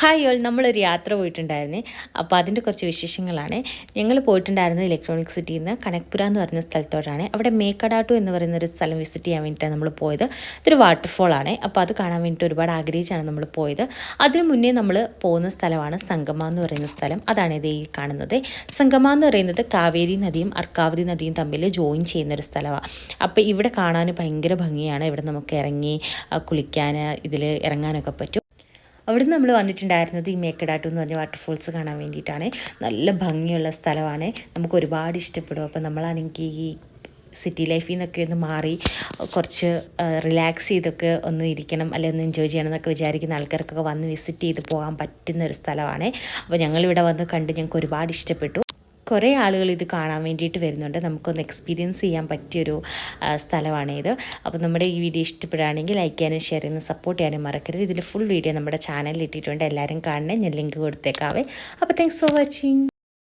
Hi all നമ്മളൊരു യാത്ര പോയിട്ടുണ്ടായിരുന്നേ. അപ്പോൾ അതിന്റെ കുറച്ച് വിശേഷങ്ങളാണ്. ഞങ്ങൾ പോയിട്ടുണ്ടായിരുന്നത് ഇലക്ട്രോണിക് സിറ്റിയിൽ നിന്ന് കനക്പുര എന്ന് പറഞ്ഞ സ്ഥലത്തോട്ടാണ്. അവിടെ മേക്കടാട്ടു എന്ന് പറയുന്ന ഒരു സ്ഥലം വിസിറ്റ് ചെയ്യാൻ വേണ്ടിയിട്ടാണ് നമ്മൾ പോയത്. ഇതൊരു വാട്ടർഫോൾ ആണ്. അപ്പോൾ അത് കാണാൻ വേണ്ടിയിട്ട് ഒരുപാട് ആഗ്രഹിച്ചാണ് നമ്മൾ പോയത്. അതിനു മുന്നേ നമ്മൾ പോകുന്ന സ്ഥലമാണ് സംഗമ എന്ന് പറയുന്ന സ്ഥലം. അതാണ് ഇത് ഈ കാണുന്നത്. സംഗമ എന്ന് പറയുന്നത് കാവേരി നദിയും അർക്കാവതി നദിയും തമ്മിൽ ജോയിൻ ചെയ്യുന്ന ഒരു സ്ഥലമാണ് അപ്പോൾ ഇവിടെ കാണാൻ ഭയങ്കര ഭംഗിയാണ്. ഇവിടെ നമുക്ക് ഇറങ്ങി കുളിക്കാൻ ഇതിൽ ഇറങ്ങാനൊക്കെ പറ്റും. അവിടെ നമ്മൾ വന്നിട്ടുണ്ടായിരുന്നത് ഈ മേക്കടാട്ടു എന്ന് പറഞ്ഞ വാട്ടർഫോൾസ് കാണാൻ വേണ്ടിയിട്ടാണ്. നല്ല ഭംഗിയുള്ള സ്ഥലമാണ്. നമുക്ക് ഒരുപാട് ഇഷ്ടപ്പെടും. അപ്പോൾ നമ്മളാണെങ്കിൽ ഈ സിറ്റി ലൈഫിൽ നിന്നൊക്കെ ഒന്ന് മാറി കുറച്ച് റിലാക്സ് ചെയ്തൊക്കെ ഒന്ന് ഇരിക്കണം അല്ലെങ്കിൽ ഒന്ന് എൻജോയ് ചെയ്യണം എന്നൊക്കെ വിചാരിക്കുന്ന ആൾക്കാർക്കൊക്കെ വന്ന് വിസിറ്റ് ചെയ്ത് പോകാൻ പറ്റുന്ന ഒരു സ്ഥലമാണ്. അപ്പോൾ ഞങ്ങളിവിടെ വന്ന് കണ്ട് ഞങ്ങൾക്ക് ഒരുപാട് ഇഷ്ടപ്പെട്ടു. കുറേ ആളുകൾ ഇത് കാണാൻ വേണ്ടിയിട്ട് വരുന്നുണ്ട്. നമുക്കൊന്ന് എക്സ്പീരിയൻസ് ചെയ്യാൻ പറ്റിയൊരു സ്ഥലമാണ് ഇത്. അപ്പോൾ നമ്മുടെ ഈ വീഡിയോ ഇഷ്ടപ്പെടുകയാണെങ്കിൽ ലൈക്ക് ചെയ്യാനും ഷെയർ ചെയ്യാനും സപ്പോർട്ട് ചെയ്യാനും മറക്കരുത്. ഇതിൽ ഫുൾ വീഡിയോ നമ്മുടെ ചാനലിൽ ഇട്ടിട്ടുണ്ട്. എല്ലാവരും കാണണേ. ഞാൻ ലിങ്ക് കൊടുത്തേക്കാവേ. അപ്പോൾ താങ്ക്സ് ഫോർ വാച്ചിങ്